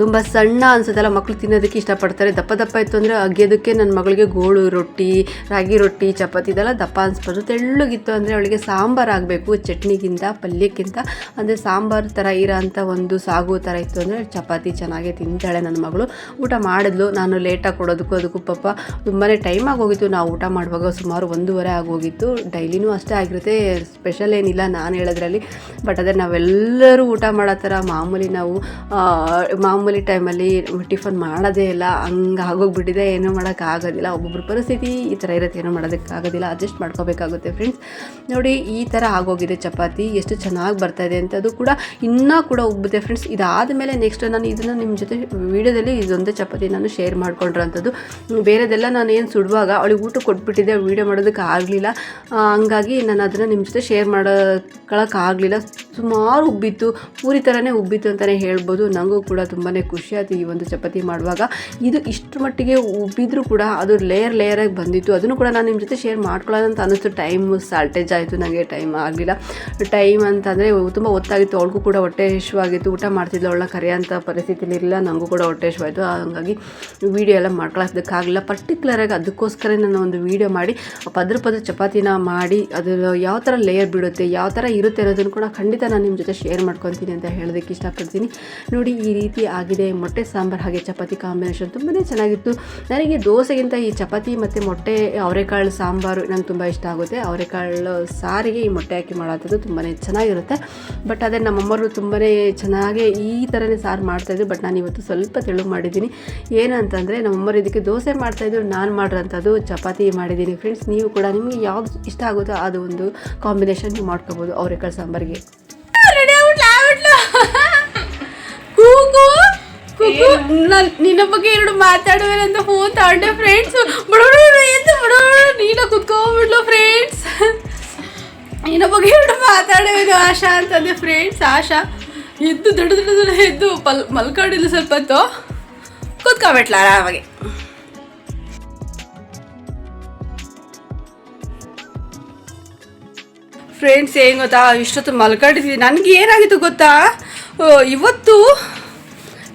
ತುಂಬ ಸಣ್ಣ ಅನ್ಸುತ್ತಲ್ಲ ಮಕ್ಕಳು ತಿನ್ನೋದಕ್ಕೆ ಇಷ್ಟಪಡ್ತಾರೆ. ದಪ್ಪ ದಪ್ಪ ಇತ್ತು ಅಂದರೆ ಅಗೆಯೋದಕ್ಕೆ ನನ್ನ ಮಗಳಿಗೆ ಗೋಳು ರೊಟ್ಟಿ ರಾಗಿ ರೊಟ್ಟಿ ಚಪಾತಿ ಇದೆಲ್ಲ ದಪ್ಪ ಅನ್ಸ್ಬೋದು ತೆಳ್ಳಗಿತ್ತು ಅಂದರೆ ಅವಳಿಗೆ ಸಾಂಬಾರು ಆಗಬೇಕು ಚಟ್ನಿಗಿಂತ ಪಲ್ಯಕ್ಕಿಂತ. ಅಂದರೆ ಸಾಂಬಾರು ಥರ ಇರೋ ಅಂಥ ಒಂದು ಸಾಗು ಥರ ಇತ್ತು ಅಂದರೆ ಚಪಾತಿ ಚೆನ್ನಾಗೇ ತಿಂತಾಳೆ ನನ್ನ ಮಗಳು. ಊಟ ಮಾಡಿದ್ಲು ನಾನು ಲೇಟಾಗಿ ಕೊಡೋದಕ್ಕೂ ಅದಕ್ಕೂ ಪಾಪ ತುಂಬಾ ಟೈಮ್ ಆಗೋಗಿತ್ತು ನಾವು ಊಟ ಮಾಡುವಾಗ ಸುಮಾರು ಒಂದೂವರೆ ಆಗೋಗಿತ್ತು ಡೈಲಿನೂ ಅಷ್ಟೇ ಆಗಿರುತ್ತೆ ಸ್ಪೆಷಲ್ ಏನಿಲ್ಲ ನಾನು ಹೇಳೋದ್ರಲ್ಲಿ. ಬಟ್ ಅದೇ ನಾವೆಲ್ಲರೂ ಊಟ ಮಾಡೋ ಥರ ಮಾಮೂಲಿ ನಾವು ಆ, ಮಾಮೂಲಿ ಟೈಮಲ್ಲಿ ಟಿಫನ್ ಮಾಡೋದೇ ಇಲ್ಲ, ಹಂಗೆ ಆಗೋಗ್ಬಿಟ್ಟಿದೆ, ಏನೂ ಮಾಡೋಕ್ಕಾಗೋದಿಲ್ಲ ಒಬ್ಬೊಬ್ಬರ ಪರಿಸ್ಥಿತಿ ಈ ಥರ ಇರುತ್ತೆ, ಏನೂ ಮಾಡೋದಕ್ಕಾಗೋದಿಲ್ಲ ಅಡ್ಜಸ್ಟ್ ಮಾಡ್ಕೋಬೇಕಾಗುತ್ತೆ ಫ್ರೆಂಡ್ಸ್ ನೋಡಿ, ಈ ಥರ ಆಗೋಗಿದೆ ಚಪಾತಿ, ಎಷ್ಟು ಚೆನ್ನಾಗಿ ಬರ್ತಾ ಇದೆ ಅಂತ ಅದು ಕೂಡ ಇನ್ನೂ ಕೂಡ ಉಬ್ಬುತ್ತೆ ಫ್ರೆಂಡ್ಸ್ ಇದಾದ ಮೇಲೆ ನೆಕ್ಸ್ಟ್ ನಾನು ಇದನ್ನು ನಿಮ್ಮ ಜೊತೆ ವೀಡಿಯೋದಲ್ಲಿ ಇದೊಂದೇ ಚಪಾತಿ ನಾನು ಶೇರ್ ಮಾಡ್ಕೊಂಡಿರೋಂಥದ್ದು ಬೇರೆದೆಲ್ಲ ನಾನು ಏನು ಸುಡುವಾಗ ಅವಳಿಗೆ ಊಟ ಕೊಟ್ಬಿಟ್ಟಿದ್ದೆ, ವೀಡಿಯೋ ಮಾಡೋದಕ್ಕೆ ಆಗಲಿಲ್ಲ. ಹಂಗಾಗಿ ನಾನು ಅದನ್ನು ನಿಮ್ಮ ಜೊತೆ ಶೇರ್ ಮಾಡೋಕ್ಕಾಗಲಿಲ್ಲ ಸುಮಾರು ಉಬ್ಬಿತ್ತು, ಪೂರಿ ಥರನೇ ಉಬ್ಬಿತ್ತು ಅಂತಲೇ ಹೇಳ್ಬೋದು. ನನಗೂ ಕೂಡ ತುಂಬಾ ಖುಷಿ ಆಯಿತು ಈ ಒಂದು ಚಪಾತಿ ಮಾಡುವಾಗ. ಇದು ಇಷ್ಟು ಮಟ್ಟಿಗೆ ಉಬ್ಬಿದ್ರು ಕೂಡ ಅದು ಲೇಯರ್ ಲೇಯರಾಗಿ ಬಂದಿತ್ತು. ಅದನ್ನು ಕೂಡ ನಾನು ನಿಮ್ಮ ಜೊತೆ ಶೇರ್ ಮಾಡ್ಕೊಳ್ಳೋಣ ಅಂತ ಅನ್ನಿಸ್ತು. ಟೈಮ್ ಸಾಲ್ಟೇಜ್ ಆಯಿತು ನನಗೆ ಟೈಮ್ ಆಗಲಿಲ್ಲ. ಟೈಮ್ ಅಂತಂದರೆ ತುಂಬ ಹೊತ್ತಾಗಿತ್ತು. ಅವಳಿಗೂ ಕೂಡ ಹೊಟ್ಟೆ ಆಗಿತ್ತು ಊಟ ಮಾಡ್ತಿದ್ಲು. ಅವಳನ್ನ ಕರೆಯೋಂಥ ಪರಿಸ್ಥಿತಿಲಿ ಇರಲಿಲ್ಲ. ನನಗೂ ಕೂಡ ಹೊಟ್ಟೆ ಹಾಗಾಗಿ ವೀಡಿಯೋ ಎಲ್ಲ ಮಾಡ್ಕೊಳ್ಳೋದಕ್ಕಾಗಲಿಲ್ಲ ಪರ್ಟಿಕ್ಯುಲರಾಗಿ ಅದಕ್ಕೋಸ್ಕರ ನಾನು ಒಂದು ವೀಡಿಯೋ ಮಾಡಿ ಪದ್ರ ಪದ್ರ ಚಪಾತಿನ ಮಾಡಿ, ಅದು ಯಾವ ಥರ ಲೇಯರ್ ಬಿಡುತ್ತೆ, ಯಾವ ಥರ ಇರುತ್ತೆ ಅನ್ನೋದನ್ನು ಕೂಡ ಖಂಡಿತ ನಾನು ನಿಮ್ಮ ಜೊತೆ ಶೇರ್ ಮಾಡ್ಕೊತೀನಿ ಅಂತ ಹೇಳೋದಕ್ಕೆ ಇಷ್ಟಪಡ್ತೀನಿ. ನೋಡಿ, ಈ ರೀತಿ ಆಗಿದೆ, ಮೊಟ್ಟೆ, ಸಾಂಬಾರು ಹಾಗೆ ಚಪಾತಿ ಕಾಂಬಿನೇಷನ್ ತುಂಬಾ ಚೆನ್ನಾಗಿತ್ತು. ನನಗೆ ದೋಸೆಗಿಂತ ಈ ಚಪಾತಿ ಮತ್ತು ಮೊಟ್ಟೆ, ಅವರೆಕಾಳು, ಸಾಂಬಾರು ನಂಗೆ ತುಂಬ ಇಷ್ಟ ಆಗುತ್ತೆ. ಅವರೆಕಾಳು ಸಾರಿಗೆ ಈ ಮೊಟ್ಟೆ ಹಾಕಿ ಮಾಡೋದು ತುಂಬಾ ಚೆನ್ನಾಗಿರುತ್ತೆ. ಬಟ್ ಅದೇ ನಮ್ಮಮ್ಮರು ತುಂಬಾ ಚೆನ್ನಾಗಿ ಈ ಥರನೇ ಸಾರು ಮಾಡ್ತಾಯಿದ್ರು ಬಟ್ ನಾನು ಇವತ್ತು ಸ್ವಲ್ಪ ತೆಳು ಮಾಡಿದ್ದೀನಿ. ಏನಂತಂದರೆ ನಮ್ಮಮ್ಮರು ಇದಕ್ಕೆ ದೋಸೆ ಮಾಡ್ತಾಯಿದ್ರು ನಾನು ಮಾಡಿರೋಂಥದ್ದು ಚಪಾತಿ ಮಾಡಿದ್ದೀನಿ. ಫ್ರೆಂಡ್ಸ್ ನೀವು ಕೂಡ ನಿಮಗೆ ಯಾವ್ದು ಇಷ್ಟ ಆಗುತ್ತೋ ಅದು ಒಂದು ಕಾಂಬಿನೇಷನ್ ನೀವು ಮಾಡ್ಕೋಬೋದು, ಅವರೆಕಾಳು, ಸಾಂಬಾರಿಗೆ. ನಿನ್ನ ಬಗ್ಗೆ ಎರಡು ಮಾತಾಡುವೇನೆ ಅಂತ ಫೋನ್ ತಗೊಂಡೆ ಫ್ರೆಂಡ್ಸ್ ಬಡಬಡ ಎಂದು ನೀನು ಕುತ್ಕೊಂಡ್ಬಿಡ್ಲು ಫ್ರೆಂಡ್ಸ್ ನಿನ್ನ ಬಗ್ಗೆ ಎರಡು ಮಾತಾಡುವೇನು, ಆಶಾ ಅಂತಂದೆ ಫ್ರೆಂಡ್ಸ್ ಆಶಾ, ಎದ್ದು ದೊಡ್ಡ ದೊಡ್ಡ ಎದ್ದು ಪಲ್ ಮಲ್ಕೊಂಡಿದ್ದು ಸ್ವಲ್ಪ ಹೊತ್ತು. ಕುತ್ಕೊಬಿಟ್ಲ ಆರಾಮಾಗಿ. ಫ್ರೆಂಡ್ಸ್ ಏನು ಗೊತ್ತಾ? ಇಷ್ಟೊತ್ತು ಮಲ್ಕೊಂಡಿದ್ದೀನಿ ನನಗೆ ಏನಾಗಿತ್ತು ಗೊತ್ತಾ ಇವತ್ತು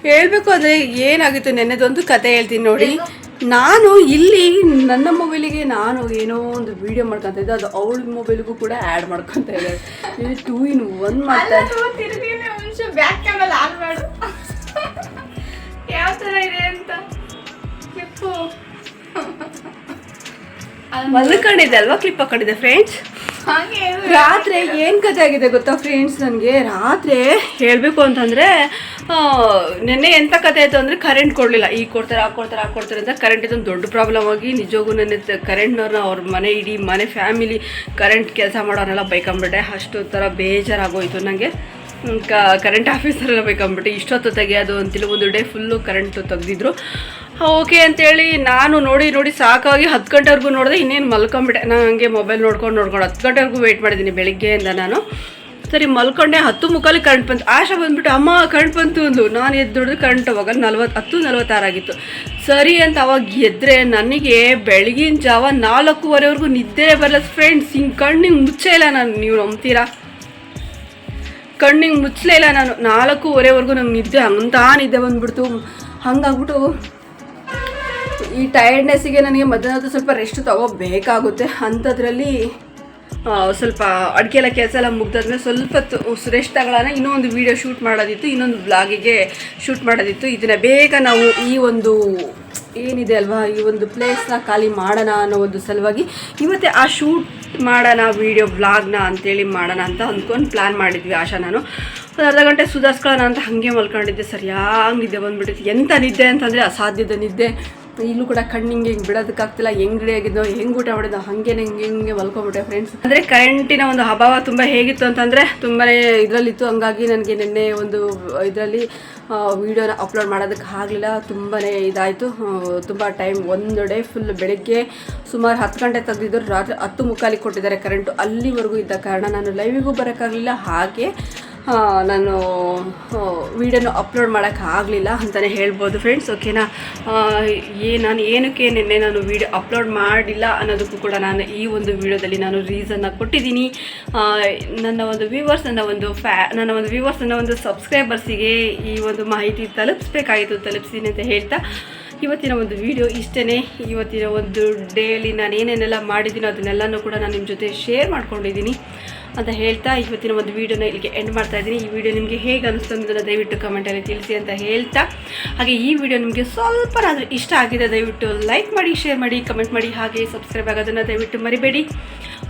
ಹೇಳಬೇಕು ಅಂದರೆ ಏನಾಗಿತ್ತು ನೆನ್ನೆದೊಂದು ಕತೆ ಹೇಳ್ತೀನಿ ನೋಡಿ. ನಾನು ಇಲ್ಲಿ ನನ್ನ ಮೊಬೈಲಿಗೆ ನಾನು ಏನೋ ಒಂದು ವಿಡಿಯೋ ಮಾಡ್ಕೊತ ಇದ್ದೆ. ಅದು ಅವಳ ಮೊಬೈಲ್ಗೂ ಕೂಡ ಆ್ಯಡ್ ಮಾಡ್ಕೊತ ಇದ್ದಾರೆ ಟೂ ಇನ್ ಒನ್ ಮಾಡ್ತಾ ಬ್ಯಾಕ್ ಕ್ಯಾಮಲ್ ಆನ್ ಮಾಡು. ಯಾವ ಥರ ಇದೆ ಅಂತ. ಕ್ಲಿಪ್ಪು. ಮಲ್ಕೊಂಡಿದ್ದೆ ಅಲ್ವಾ? ಕ್ಲಿಪ್ ಹಾಕೊಂಡಿದ್ದೆ ಫ್ರೆಂಡ್ಸ್ ರಾತ್ರಿ ಏನು ಕತೆ ಆಗಿದೆ ಗೊತ್ತಾ ಫ್ರೆಂಡ್ಸ್ ನನಗೆ? ರಾತ್ರಿ ಹೇಳಬೇಕು ಅಂತಂದರೆ ನಿನ್ನೆ ಎಂಥ ಕತೆ ಆಯಿತು ಅಂದರೆ ಕರೆಂಟ್ ಕೊಡಲಿಲ್ಲ. ಈಗ ಕೊಡ್ತಾರೆ ಆ ಕೊಡ್ತಾರೆ ಆ ಕೊಡ್ತಾರೆ ಅಂತ ಕರೆಂಟ್ ಇದೊಂದು ದೊಡ್ಡ ಪ್ರಾಬ್ಲಮ್ ಆಗಿ ನಿಜವಾಗೂ ನೆನ್ನೆ ಕರೆಂಟ್ನವ್ರನ್ನ ಅವ್ರ ಮನೆ ಇಡೀ ಮನೆ ಫ್ಯಾಮಿಲಿ ಕರೆಂಟ್ ಕೆಲಸ ಮಾಡೋರೆಲ್ಲ ಬೈಕೊಂಬಿಟ್ಟೆ. ಅಷ್ಟು ಥರ ಬೇಜಾರಾಗೋಯ್ತು ನನಗೆ ಕರೆಂಟ್ ಆಫೀಸರೆಲ್ಲ ಬೇಕಂಬಿಟ್ಟು. ಇಷ್ಟೊತ್ತು ತೆಗೆಯೋದು ಅಂತೇಳಿ ಒಂದು ಡೇ ಫುಲ್ಲು ಕರೆಂಟು ತೆಗ್ದಿದ್ರು. ಓಕೆ ಅಂತೇಳಿ ನಾನು ನೋಡಿ ನೋಡಿ ಸಾಕಾಗಿ ಹತ್ತು ಗಂಟೆವರೆಗೂ ನೋಡಿದೆ, ಇನ್ನೇನು ಮಲ್ಕೊಂಬಿಟ್ಟೆ. ನಾನು ಹಂಗೆ ಮೊಬೈಲ್ ನೋಡ್ಕೊಂಡು ನೋಡ್ಕೊಂಡು ಹತ್ತು ಗಂಟೆವರೆಗೂ ವೆಯ್ಟ್ ಮಾಡಿದ್ದೀನಿ ಬೆಳಿಗ್ಗೆಯಿಂದ ನಾನು. ಸರಿ, ಮಲ್ಕೊಂಡೆ, ಹತ್ತು ಮುಖಾಲಿ ಕರೆಂಟ್ ಬಂತು. ಆಶಾ ಬಂದ್ಬಿಟ್ಟು, ಅಮ್ಮ ಕರೆಂಟ್ ಬಂತು ಅಂದು ನಾನು ಎದ್ದು ನೋಡಿದ್ರೆ ಕರೆಂಟ್ ಅವಾಗ ನಲ್ವತ್ತು, ಹತ್ತು ನಲ್ವತ್ತಾರಾಗಿತ್ತು ಸರಿ ಅಂತ ಅವಾಗ ಎದ್ರೆ ನನಗೆ ಬೆಳಗಿನ ಜಾವ ನಾಲ್ಕೂವರೆವರೆಗೂ ನಿದ್ದೆ ಬರಲ್ಲ ಫ್ರೆಂಡ್ಸ್ ಹಿಂಗೆ ಕಣ್ಣಿಗೆ ಮುಚ್ಚೇ ಇಲ್ಲ ನಾನು. ನೀವು ನಂಬ್ತೀರಾ? ಕಣ್ಣಿಗೆ ಮುಚ್ಚಲೇ ಇಲ್ಲ ನಾನು. ನಾಲ್ಕೂವರೆವರೆಗೂ ನಂಗೆ ನಿದ್ದೆ ಅಂತ ನಿದ್ದೆ ಬಂದ್ಬಿಡ್ತು. ಹಂಗಾಗ್ಬಿಟ್ಟು ಈ ಟಯರ್ಡ್ನೆಸ್ಸಿಗೆ ನನಗೆ ಮಧ್ಯಾಹ್ನದ ಸ್ವಲ್ಪ ರೆಸ್ಟ್ ತಗೋಬೇಕಾಗುತ್ತೆ. ಅಂಥದ್ರಲ್ಲಿ ಸ್ವಲ್ಪ ಅಡುಗೆ ಎಲ್ಲ ಕೆಲಸ ಎಲ್ಲ ಮುಗ್ದಾದ್ಮೇಲೆ ಸ್ವಲ್ಪ ರೆಸ್ಟ್ ತಗೊಳ್ಳೋಣ. ಇನ್ನೊಂದು ವೀಡಿಯೋ ಶೂಟ್ ಮಾಡೋದಿತ್ತು, ಇನ್ನೊಂದು ಬ್ಲಾಗಿಗೆ ಶೂಟ್ ಮಾಡೋದಿತ್ತು. ಇದನ್ನು ಬೇಗ ನಾವು ಈ ಒಂದು ಏನಿದೆ ಅಲ್ವಾ, ಈ ಒಂದು ಪ್ಲೇಸ್ನ ಖಾಲಿ ಮಾಡೋಣ ಅನ್ನೋ ಒಂದು ಸಲುವಾಗಿ ಇವತ್ತೇ ಆ ಶೂಟ್ ಮಾಡೋಣ ವೀಡಿಯೋ ಬ್ಲಾಗ್ನ ಅಂತೇಳಿ ಮಾಡೋಣ ಅಂತ ಅಂದ್ಕೊಂಡು ಪ್ಲ್ಯಾನ್ ಮಾಡಿದ್ವಿ ಆಶಾ ನಾನು. ಒಂದು ಅರ್ಧ ಗಂಟೆ ಸುಧಾರಿಸ್ಕೊಳ್ಳೋಣ ಅಂತ ಹಾಗೆ ಮಲ್ಕೊಂಡಿದ್ದೆ. ಸರಿಯಾಗಿ ನಿದ್ದೆ ಬಂದ್ಬಿಟ್ಟಿತ್ತು. ಎಂಥ ನಿದ್ದೆ ಅಂತಂದರೆ ಅಸಾಧ್ಯದ ನಿದ್ದೆ. ಇಲ್ಲೂ ಕೂಡ ಕಣ್ಣಿಂಗೆ ಹಿಂಗೆ ಬಿಡೋದಕ್ಕಾಗ್ತಿಲ್ಲ ಹೆಂಗ್ ರೆಡಿ ಆಗಿದ್ದೋ ಹೆಂಗೆ ಊಟ ಮಾಡಿದ್ದೋ ಹಾಗೆ ಹಿಂಗೆ ಹಿಂಗೆ ಮಲ್ಕೊಂಬಿಟ್ಟೆ ಫ್ರೆಂಡ್ಸ್ ಅಂದರೆ ಕರೆಂಟಿನ ಒಂದು ಅಭಾವ ತುಂಬ ಹೇಗಿತ್ತು ಅಂತಂದರೆ ತುಂಬಾ ಇದರಲ್ಲಿತ್ತು. ಹಂಗಾಗಿ ನನಗೆ ನಿನ್ನೆ ಒಂದು ಇದರಲ್ಲಿ ವೀಡಿಯೋನ ಅಪ್ಲೋಡ್ ಮಾಡೋದಕ್ಕೆ ಆಗಲಿಲ್ಲ. ತುಂಬಾ ಇದಾಯಿತು. ತುಂಬ ಟೈಮ್ ಒಂದು ಡೇ ಫುಲ್ ಬೆಳಗ್ಗೆ ಸುಮಾರು ಹತ್ತು ಗಂಟೆ ತೆಗೆದಿದ್ದರು ರಾತ್ರಿ ಹತ್ತು ಮುಕ್ಕಾಲಿಗೆ ಕೊಟ್ಟಿದ್ದಾರೆ ಕರೆಂಟು ಅಲ್ಲಿವರೆಗೂ ಇದ್ದ ಕಾರಣ ನಾನು ಲೈವಿಗೂ ಬರೋಕ್ಕಾಗಲಿಲ್ಲ. ಹಾಗೆ ನಾನು ವೀಡಿಯೋನ ಅಪ್ಲೋಡ್ ಮಾಡೋಕ್ಕಾಗಲಿಲ್ಲ ಅಂತಲೇ ಹೇಳ್ಬೋದು ಫ್ರೆಂಡ್ಸ್ ಓಕೆನಾ ಏ, ನಾನು ಏನಕ್ಕೆ ನಿನ್ನೆ ನಾನು ವೀಡಿಯೋ ಅಪ್ಲೋಡ್ ಮಾಡಿಲ್ಲ ಅನ್ನೋದಕ್ಕೂ ಕೂಡ ನಾನು ಈ ಒಂದು ವಿಡಿಯೋದಲ್ಲಿ ನಾನು ರೀಸನ್ನ ಕೊಟ್ಟಿದ್ದೀನಿ. ನನ್ನ ಒಂದು ವ್ಯೂವರ್ಸ್ ನನ್ನ ಒಂದು ಫ್ಯಾ ನನ್ನ ಒಂದು ವ್ಯೂವರ್ಸ್ ನನ್ನ ಒಂದು ಸಬ್ಸ್ಕ್ರೈಬರ್ಸಿಗೆ ಈ ಒಂದು ಮಾಹಿತಿ ತಲುಪಿಸ್ಬೇಕಾಯಿತು ತಲುಪಿಸಿದ್ದೀನಿ ಅಂತ ಹೇಳ್ತಾ ಇವತ್ತಿನ ಒಂದು ವಿಡಿಯೋ ಇಷ್ಟೇ ಇವತ್ತಿನ ಒಂದು ಡೇಲಿ ನಾನು ಏನೇನೆಲ್ಲ ಮಾಡಿದ್ದೀನೋ ಅದನ್ನೆಲ್ಲನೂ ಕೂಡ ನಾನು ನಿಮ್ಮ ಜೊತೆ ಶೇರ್ ಮಾಡ್ಕೊಂಡಿದ್ದೀನಿ ಅಂತ ಹೇಳ್ತಾ ಇವತ್ತಿನ ಒಂದು ವೀಡಿಯೋನ ಇಲ್ಲಿಗೆ ಎಂಡ್ ಮಾಡ್ತಾ ಇದ್ದೀನಿ ಈ ವಿಡಿಯೋ ನಿಮಗೆ ಹೇಗೆ ಅನಿಸ್ತು ಅನ್ನೋದನ್ನು ದಯವಿಟ್ಟು ಕಮೆಂಟಲ್ಲಿ ತಿಳಿಸಿ ಅಂತ ಹೇಳ್ತಾ. ಹಾಗೆ ಈ ವಿಡಿಯೋ ನಿಮಗೆ ಸ್ವಲ್ಪನಾದರೂ ಇಷ್ಟ ಆಗಿದೆ ದಯವಿಟ್ಟು ಲೈಕ್ ಮಾಡಿ ಶೇರ್ ಮಾಡಿ ಕಮೆಂಟ್ ಮಾಡಿ ಹಾಗೆ ಸಬ್ಸ್ಕ್ರೈಬ್ ಆಗೋದನ್ನು ದಯವಿಟ್ಟು ಮರಿಬೇಡಿ.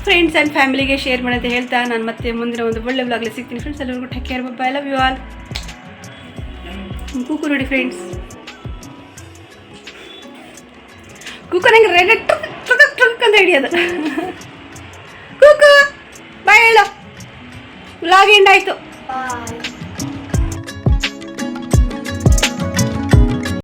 ಫ್ರೆಂಡ್ಸ್ ಆ್ಯಂಡ್ ಫ್ಯಾಮಿಲಿಗೆ ಶೇರ್ ಮಾಡಿ ಅಂತ ಹೇಳ್ತಾ. ನಾನು ಮತ್ತೆ ಮುಂದಿನ ಒಂದು ಒಳ್ಳೆ ವ್ಲಾಗ್ಲಿ ಸಿಗ್ತೀನಿ. ಫ್ರೆಂಡ್ಸ್ ಎಲ್ಲರಿಗೂ take care bye love you all Kuku ನೋಡಿ ಫ್ರೆಂಡ್ಸ್ ಕೂಕು ನಂಗೆ ರೆಡ್ ಟ್ರಕ್ ಟ್ರಕ್ ಅಂತ ಹಿಡಿಯೋದು ಕೂಕು ಬಾಯ್ ಹೇಳು. ವ್ಲಾಗ್ ಎಂಡ್ ಆಯಿತು